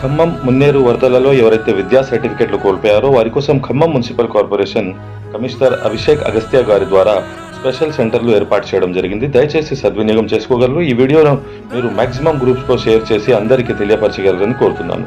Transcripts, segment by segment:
ఖమ్మం మున్నేరు వరదలలో ఎవరైతే విద్యా సర్టిఫికెట్లు కోల్పోయారో వారి కోసం Khammam municipal corporation commissioner Abhishek Agastya గారి ద్వారా స్పెషల్ సెంటర్లు ఏర్పాటు చేయడం జరిగింది. దయచేసి సద్వినియోగం చేసుకోగలరు. ఈ వీడియోను మీరు మాక్సిమం గ్రూప్స్లో షేర్ చేసి అందరికీ తెలియపరచగలరని కోరుతున్నాను.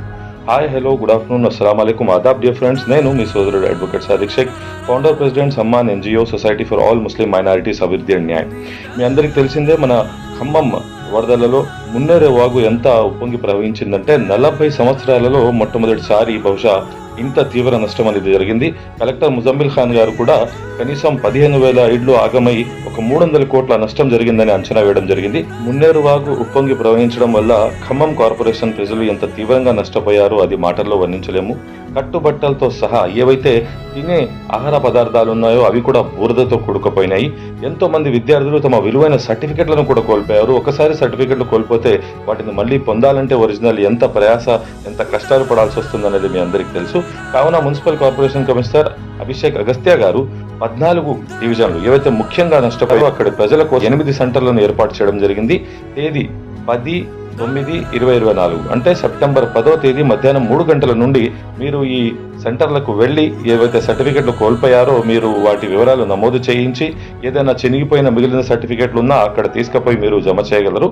హాయ్ హలో గుడ్ ఆఫ్టర్నూన్ అస్సలం అయికం ఆదాబ్ డియర్ ఫ్రెండ్స్ నేను మీ సోదరుడు advocate Sadiq Shaikh founder president Samman NGO society for all Muslim minorities అభివృద్ధి అండ్ న్యాయం. మీ అందరికీ తెలిసిందే మన ఖమ్మం వరదలలో మున్నేరే వాగు ఎంత ఉప్పొంగి ప్రవహించిందంటే నలభై సంవత్సరాలలో మొట్టమొదటిసారి బహుశా ఇంత తీవ్ర నష్టం అనేది జరిగింది. కలెక్టర్ ముజమ్మిల్ ఖాన్ గారు కూడా కనీసం పదిహేను వేల ఇళ్ళు ఆగమై ఒక మూడు వందల కోట్ల నష్టం జరిగిందని అంచనా వేయడం జరిగింది. మున్నేరు వాగు ఉప్పొంగి ప్రవహించడం వల్ల ఖమ్మం కార్పొరేషన్ ప్రజలు ఎంత తీవ్రంగా నష్టపోయారో అది మాటల్లో వర్ణించలేము. కట్టుబట్టలతో సహా ఏవైతే తినే ఆహార పదార్థాలు ఉన్నాయో అవి కూడా బురదతో కూడుకుపోయినాయి. ఎంతో మంది విద్యార్థులు తమ విలువైన సర్టిఫికెట్లను కూడా కోల్పోయారు. ఒకసారి సర్టిఫికెట్లు కోల్పోతే వాటిని మళ్ళీ పొందాలంటే ఒరిజినల్ ఎంత ప్రయాస ఎంత కష్టాలు పడాల్సి వస్తుందనేది మీ అందరికీ తెలుసు. కావున municipal corporation commissioner Abhishek Agastya గారు పద్నాలుగు డివిజన్లు ఏవైతే ముఖ్యంగా నష్టపోయారో అక్కడ ప్రజలకు ఎనిమిది సెంటర్లను ఏర్పాటు చేయడం జరిగింది. తేదీ పది తొమ్మిది ఇరవై ఇరవై నాలుగు. అంటే సెప్టెంబర్ పదో తేదీ మధ్యాహ్నం మూడు గంటల నుండి మీరు ఈ సెంటర్లకు వెళ్ళి ఏవైతే సర్టిఫికెట్లు కోల్పోయారో మీరు వాటి వివరాలు నమోదు చేయించి ఏదైనా చినిగిపోయిన మిగిలిన సర్టిఫికెట్లు ఉన్నా అక్కడ తీసుకుపోయి మీరు జమ చేయగలరు.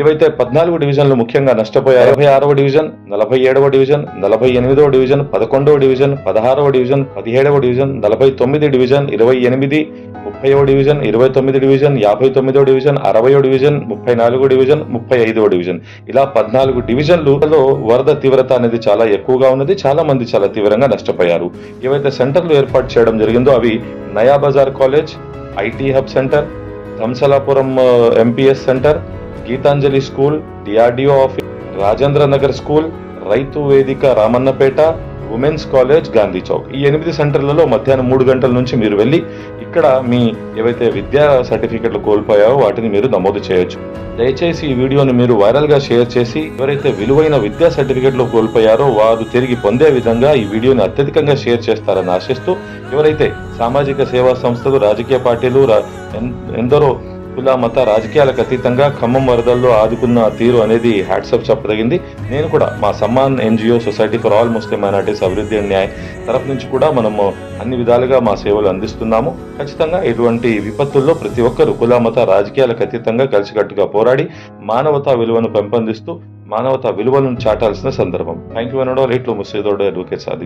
ఏవైతే పద్నాలుగు డివిజన్లు ముఖ్యంగా నష్టపోయాయి ఇరవై ఆరవ డివిజన్ నలభై ఏడవ డివిజన్ నలభై ఎనిమిదవ డివిజన్ పదకొండవ డివిజన్ పదహారవ డివిజన్ పదిహేడవ డివిజన్ నలభై తొమ్మిది డివిజన్ ఇరవై ఎనిమిది ముప్పైవ డివిజన్ ఇరవై తొమ్మిది డివిజన్ యాభై తొమ్మిదో డివిజన్ అరవయో డివిజన్ ముప్పై నాలుగో డివిజన్ ముప్పై ఐదవ డివిజన్. ఇలా పద్నాలుగు డివిజన్లలో వరద తీవ్రత అనేది చాలా ఎక్కువగా ఉన్నది చాలా మంది చాలా తీవ్రంగా నష్టపోయారు. ఏవైతే సెంటర్లు ఏర్పాటు చేయడం జరిగిందో అవి Naya Bazar college IT hub centre Dhamsalapuram MPS centre Geetanjali school DRDO office Rajendra Nagar school Rythu Vedika Ramannapeta women's college Gandhi Chowk. ఈ ఎనిమిది సెంటర్లలో మధ్యాహ్నం మూడు గంటల నుంచి మీరు వెళ్ళి ఇక్కడ మీ ఏవైతే విద్యా సర్టిఫికెట్లు కోల్పోయావో వాటిని మీరు నమోదు చేయొచ్చు. దయచేసి ఈ వీడియోని మీరు వైరల్గా షేర్ చేసి ఎవరైతే విలువైన విద్యా సర్టిఫికెట్లు కోల్పోయారో వారు తిరిగి పొందే విధంగా ఈ వీడియోని అత్యధికంగా షేర్ చేస్తారని ఆశిస్తూ ఎవరైతే సామాజిక సేవా సంస్థలు రాజకీయ పార్టీలు రా- ఎందరో కుల మత రాజకీయాలకు అతీతంగా ఖమ్మం వరదల్లో ఆదుకున్న తీరు అనేది హ్యాట్సప్ చెప్పదగింది. నేను కూడా మా Samman NGO society for all Muslim minorities అభివృద్ధి అండ్ న్యాయం తరఫు నుంచి కూడా మనము అన్ని విధాలుగా మా సేవలు అందిస్తున్నాము. ఖచ్చితంగా ఇటువంటి విపత్తుల్లో ప్రతి ఒక్కరూ కుల మత రాజకీయాలకు అతీతంగా కలిసికట్టుగా పోరాడి మానవతా విలువను పెంపొందిస్తూ మానవతా విలువలను చాటాల్సిన సందర్భం. థ్యాంక్ యూ అనడం రేట్లు ముసేదోడు అడ్వకేట్ సాధి